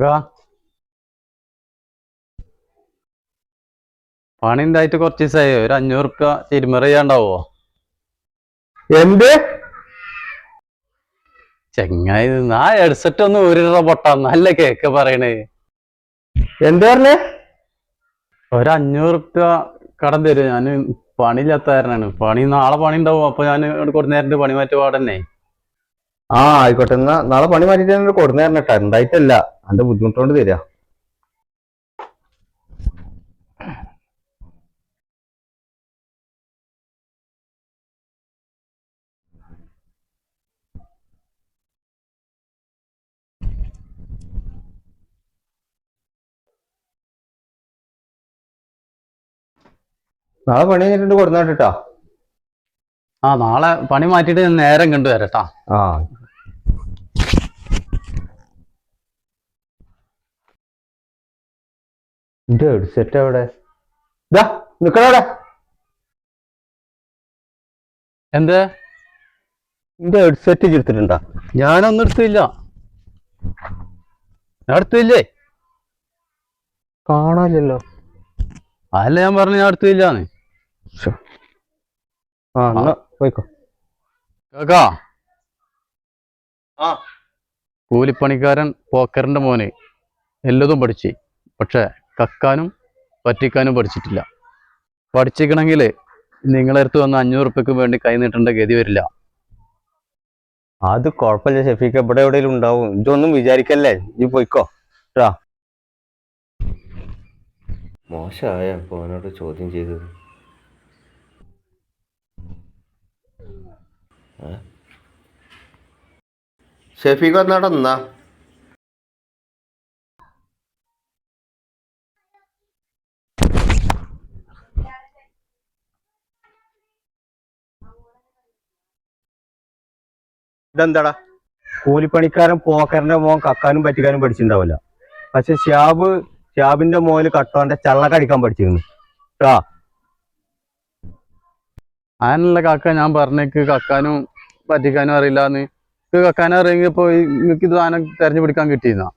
കാക്കാ പണി ഉണ്ടായിട്ട് കുറച്ച് ദിവസമായി ഒരു അഞ്ഞൂറ് റുപ്യ തിരുമറ ചെയ്യാണ്ടാവോ? എന്ത്? ചെങ്ങായി ആ ഹെഡ്സെറ്റ് ഒന്ന് ഊരിട പൊട്ടാ. നല്ല കേക്ക് പറയണേ. എന്ത് പറഞ്ഞേ? ഒരു അഞ്ഞൂറ് റുപ്യ കടം തരും. ഞാൻ പണിയില്ലാത്ത കാരനാണ്. പണി നാളെ പണി ഉണ്ടാവും അപ്പൊ ഞാൻ കുറച്ച് നേരത്തെ പണി മാറ്റി പാടന്നെ. ആ ആയിക്കോട്ടെ. എന്നാ നാളെ പണി മാറ്റിട്ട് കൊടുന്നു തരണം കേട്ടോ. ഉണ്ടായിട്ടല്ല അന്റെ ബുദ്ധിമുട്ടുകൊണ്ട് തരാ നാളെ പണി കഴിഞ്ഞിട്ടുണ്ട് കൊടുന്നു കേട്ടോ ആ നാളെ പണി മാറ്റിട്ട് ഞാൻ നേരം കണ്ടു വരട്ടാ ആ. എന്റെ ഹെഡ്സെറ്റ് എവിടെ? ഇതാ നിക്കണവിടെ എന്ത്? എന്റെ ഹെഡ്സെറ്റ് എടുത്തിട്ടുണ്ടാ ഞാനൊന്നും എടുത്തില്ല. ഞാൻ എടുത്തില്ലേ? കാണാനില്ലല്ലോ. അതല്ല ഞാൻ പറഞ്ഞു ഞാൻ എടുത്തില്ലാന്ന്. ആ എന്നാ പോയിക്കോ. കേക്കാ. ആ. കൂലിപ്പണിക്കാരൻ പോക്കറിന്റെ മോന് എല്ലതും പഠിച്ച്. പക്ഷെ കക്കാനും പറ്റിക്കാനും പഠിച്ചിട്ടില്ല. പഠിച്ചിക്കണമെങ്കിൽ നിങ്ങളെ അടുത്ത് വന്ന് അഞ്ഞൂറ് ഉറുപ്പ്യക്ക് വേണ്ടി കൈ നീട്ടേണ്ട ഗതി വരില്ല. അത് കുഴപ്പമില്ല ഷെഫീക്ക് എവിടെ എവിടെയെങ്കിലും ഉണ്ടാവും. ഇതൊന്നും വിചാരിക്കല്ലേ? ഈ പോയിക്കോ. മോശമായ പോനോട് അവനോട് ചോദ്യം ചെയ്തത്. ഷെഫീഖ് നടന്ന ഇതെന്താടാ? കൂലിപ്പണിക്കാരൻ പോക്കറിന്റെ മോൻ കക്കാനും പറ്റിക്കാനും പഠിച്ചിട്ടുണ്ടാവില്ല. പക്ഷെ ഷ്യാബ് ഷ്യാബിന്റെ മോന് കട്ടോന്റെ ചള്ളക്കടിക്കാൻ പഠിച്ചിരുന്നു. ആ അതിനുള്ള കാക്ക ഞാൻ പറഞ്ഞേക്ക്. കക്കാനും പറ്റിക്കാനും അറിയില്ലാന്ന്. എന്ന് കക്കാനും അറിയെങ്കിൽ ഇപ്പൊ നിങ്ങൾക്ക് ഇത് സാധനം തെരഞ്ഞു പിടിക്കാൻ കിട്ടിയിരുന്ന?